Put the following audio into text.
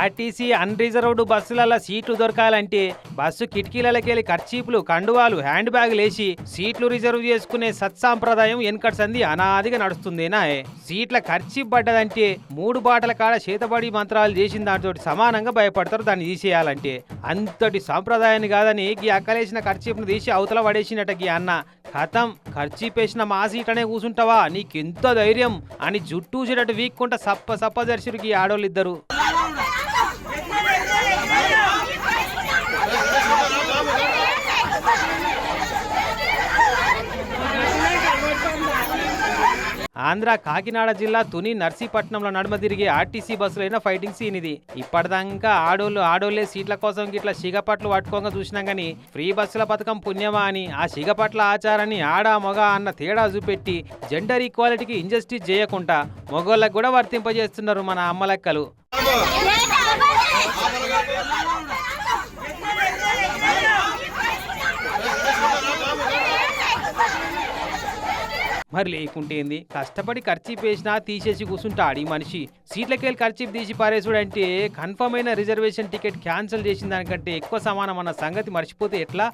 RTC unreserved బస్సులలో సీట్లు దొరకాలంటే బస్సు కిటికీలకెళ్ళి ఖర్చీపులు కండువాలు హ్యాండ్ బ్యాగులు వేసి సీట్లు రిజర్వ్ చేసుకునే సత్సాంప్రదాయం వెనకటి సంధి అనాదిగా నడుస్తుందేనా సీట్ల ఖర్చీప్ పడ్డదంటే మూడు బాటల కాడ చేతబడి మంత్రాలు చేసిన దాంతో సమానంగా భయపడతారు. దాన్ని తీసేయాలంటే అంతటి సాంప్రదాయాన్ని కాదని గీ అక్కలేసిన ఖర్చీపును తీసి అవతల పడేసినట్ట గీ అన్న. కథం ఖర్చీపేసిన మా సీట్లనే కూసుంటావా? నీకెంత ధైర్యం అని జుట్టు చూసేటట్టు వీక్కుంటా సప్ప సప్ప దర్శుడు గీ ఆంధ్ర కాకినాడ జిల్లా తుని నర్సీపట్నంలో నడుమ తిరిగే ఆర్టీసీ బస్సులైన ఫైటింగ్ సీన్ ఇది. ఇప్పటిదాకా ఆడోళ్ళు ఆడోళ్ళే సీట్ల కోసం గిట్ల సిగపట్లు పట్టుకోగా చూసినా గానీ ఫ్రీ బస్సుల పథకం పుణ్యమా అని ఆ సిగపట్ల ఆచారాన్ని ఆడ మొగ అన్న తేడా చూపెట్టి జెండర్ ఈక్వాలిటీకి ఇంజస్టిస్ చేయకుండా మొగోళ్ళకు కూడా వర్తింపజేస్తున్నారు మన అమ్మలెక్కలు మరి లేకుంటే ఏంది? కష్టపడి ఖర్చీప్ వేసినా తీసేసి కూర్చుంటాడు ఈ మనిషి. సీట్లకెళ్ళి ఖర్చీప్ తీసి పారేసుడు అంటే కన్ఫర్మ్ అయిన రిజర్వేషన్ టికెట్ క్యాన్సిల్ చేసిన దానికంటే ఎక్కువ సమానం అన్న సంగతి మర్చిపోతే ఎట్లా?